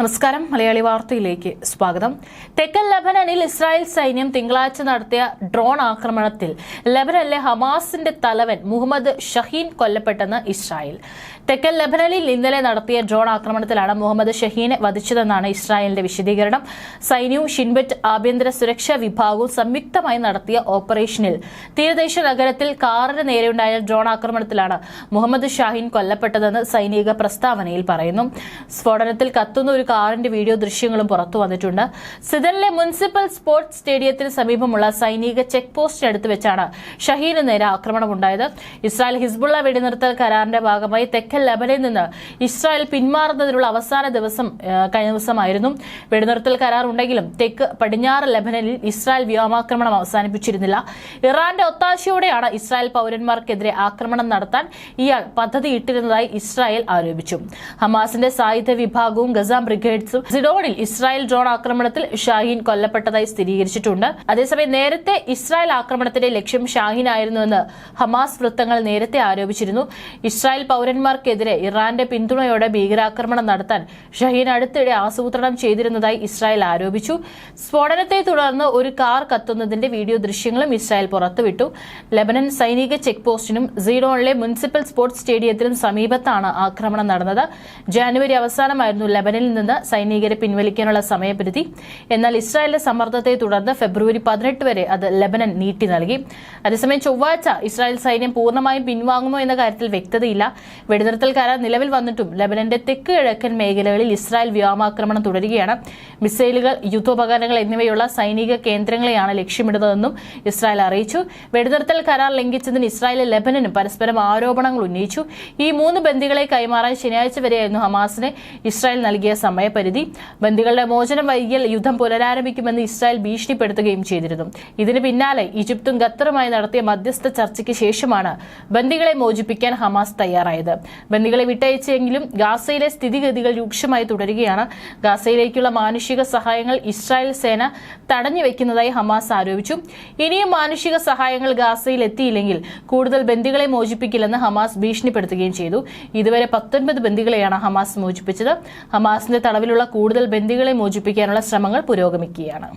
നമസ്കാരം. മലയാളി വാർത്തയിലേക്ക് സ്വാഗതം. തെക്കൻ ലബനനിൽ ഇസ്രായേൽ സൈന്യം തിങ്കളാഴ്ച നടത്തിയ ഡ്രോൺ ആക്രമണത്തിൽ ലബനനിലെ ഹമാസിന്റെ തലവൻ മുഹമ്മദ് ഷഹീൻ കൊല്ലപ്പെട്ടെന്ന് ഇസ്രായേൽ. തെക്കൻ ലബനനിൽ ഇന്നലെ നടത്തിയ ഡ്രോൺ ആക്രമണത്തിലാണ് മുഹമ്മദ് ഷഹീനെ വധിച്ചതെന്നാണ് ഇസ്രായേലിന്റെ വിശദീകരണം. സൈന്യവും ഷിൻബെറ്റ് ആഭ്യന്തര സുരക്ഷാ വിഭാഗവും സംയുക്തമായി നടത്തിയ ഓപ്പറേഷനിൽ തീരദേശ നഗരത്തിൽ കാറിന് നേരെയുണ്ടായ ഡ്രോൺ ആക്രമണത്തിലാണ് മുഹമ്മദ് ഷാഹിൻ കൊല്ലപ്പെട്ടതെന്ന് സൈനിക പ്രസ്താവനയിൽ പറയുന്നു. സ്ഫോടനത്തിൽ കത്തുന്ന ഒരു കാറിന്റെ വീഡിയോ ദൃശ്യങ്ങളും പുറത്തു വന്നിട്ടുണ്ട്. സിദനിലെ മുനിസിപ്പൽ സ്പോർട്സ് സ്റ്റേഡിയത്തിന് സമീപമുള്ള സൈനിക ചെക്ക് പോസ്റ്റിനടുത്ത് വെച്ചാണ് ഷഹീന് നേരെ ആക്രമണമുണ്ടായത്. ഇസ്രായേൽ ഹിസ്ബുള്ള വെടിനിർത്തൽ കരാറിന്റെ ഭാഗമായി തെക്കൻ ലബനിൽ നിന്ന് ഇസ്രായേൽ പിന്മാറുന്നതിനുള്ള അവസാന ദിവസം കഴിഞ്ഞ ദിവസമായിരുന്നു. വെടിനിർത്തൽ കരാർ ഉണ്ടെങ്കിലും തെക്ക് പടിഞ്ഞാറ് ലബനനിൽ ഇസ്രായേൽ വ്യോമാക്രമണം അവസാനിപ്പിച്ചിരുന്നില്ല. ഇറാന്റെ ഒത്താശയോടെയാണ് ഇസ്രായേൽ പൗരന്മാർക്കെതിരെ ആക്രമണം നടത്താൻ ഇയാൾ പദ്ധതിയിട്ടിരുന്നതായി ഇസ്രായേൽ ആരോപിച്ചു. ഹമാസിന്റെ സായുധ വിഭാഗവും ഗസാം ബ്രിഗേഡ്സും സിഡോണിൽ ഇസ്രായേൽ ഡ്രോൺ ആക്രമണത്തിൽ ഷാഹീൻ കൊല്ലപ്പെട്ടതായി സ്ഥിരീകരിച്ചിട്ടുണ്ട്. അതേസമയം നേരത്തെ ഇസ്രായേൽ ആക്രമണത്തിന്റെ ലക്ഷ്യം ഷാഹീൻ ആയിരുന്നുവെന്ന് ഹമാസ് വൃത്തങ്ങൾ നേരത്തെ ആരോപിച്ചിരുന്നു. ഇസ്രായേൽ പൗരന്മാർക്കെതിരെ ഇറാന്റെ പിന്തുണയോടെ ഭീകരാക്രമണം നടത്താൻ ഷഹീൻ അടുത്തിടെ ആസൂത്രണം ചെയ്തിരുന്നതായി ഇസ്രായേൽ ആരോപിച്ചു. സ്ഫോടനത്തെ തുടർന്ന് ഒരു കാർ കത്തുന്നതിന്റെ വീഡിയോ ദൃശ്യങ്ങളും ഇസ്രായേൽ പുറത്തുവിട്ടു. ലെബനൻ സൈനിക ചെക്ക് പോസ്റ്റിനും സീഡോണിലെ മുനിസിപ്പൽ സ്പോർട്സ് സ്റ്റേഡിയത്തിനും സമീപത്താണ് ആക്രമണം നടന്നത്. ജാനുവരി അവസാനമായിരുന്നു ലബനിൽ നിന്ന് സൈനികരെ പിൻവലിക്കാനുള്ള സമയപരിധി. എന്നാൽ ഇസ്രായേലിന്റെ സമ്മർദ്ദത്തെ തുടർന്ന് ഫെബ്രുവരി പതിനെട്ട് വരെ അത് ലബനൻ നീട്ടി നൽകി. അതേസമയം ചൊവ്വാഴ്ച ഇസ്രായേൽ സൈന്യം പൂർണമായും പിൻവാങ്ങുമോ എന്ന കാര്യത്തിൽ വ്യക്തതയില്ല. വെടിനിർത്തൽ കരാർ നിലവിൽ വന്നിട്ടും ലബനന്റെ തെക്ക് കിഴക്കൻ മേഖലകളിൽ ഇസ്രായേൽ വ്യോമാക്രമണം തുടരുകയാണ്. മിസൈലുകൾ യുദ്ധോപകരണങ്ങൾ എന്നിവയുള്ള സൈനിക കേന്ദ്രങ്ങളെയാണ് ലക്ഷ്യമിടുന്നതെന്നും ഇസ്രായേൽ അറിയിച്ചു. വെടിനിർത്തൽ കരാർ ലംഘിച്ചതിന് ഇസ്രായേൽ ലബനനും പരസ്പരം ആരോപണങ്ങൾ ഉന്നയിച്ചു. ഈ മൂന്ന് ബന്ദികളെ കൈമാറാൻ ശനിയാഴ്ച വരെയായിരുന്നു ഹമാസിന് ഇസ്രായേൽ നൽകിയ സമയപരിധി ബന്ദികളുടെ മോചനം വൈകിയാൽ യുദ്ധം പുനരാരംഭിക്കുമെന്ന് ഇസ്രായേൽ ഭീഷണിപ്പെടുത്തുകയും ചെയ്തിരുന്നു. ഇതിന് പിന്നാലെ ഈജിപ്തും ഖത്തറുമായി നടത്തിയ മധ്യസ്ഥ ചർച്ചയ്ക്ക് ശേഷമാണ് ബന്ദികളെ മോചിപ്പിക്കാൻ ഹമാസ് തയ്യാറായത്. ബന്ദികളെ വിട്ടയച്ചെങ്കിലും ഗാസയിലെ സ്ഥിതിഗതികൾ രൂക്ഷമായി തുടരുകയാണ്. ഗാസയിലേക്കുള്ള മാനുഷിക സഹായങ്ങൾ ഇസ്രായേൽ സേന തടഞ്ഞു വെക്കുന്നതായി ഹമാസ് ആരോപിച്ചു. ഇനിയും മാനുഷിക സഹായങ്ങൾ ഗാസയിൽ എത്തിയില്ലെങ്കിൽ കൂടുതൽ ബന്ദികളെ മോചിപ്പിക്കില്ലെന്ന് ഹമാസ് ഭീഷണിപ്പെടുത്തുകയും ചെയ്തു. ഇതുവരെ പത്തൊൻപത് ബന്ദികളെയാണ് ഹമാസ് മോചിപ്പിച്ചത്. ഹമാസിന്റെ തടവിലുള്ള കൂടുതൽ ബന്ദികളെ മോചിപ്പിക്കാനുള്ള ശ്രമങ്ങൾ പുരോഗമിക്കുകയാണ്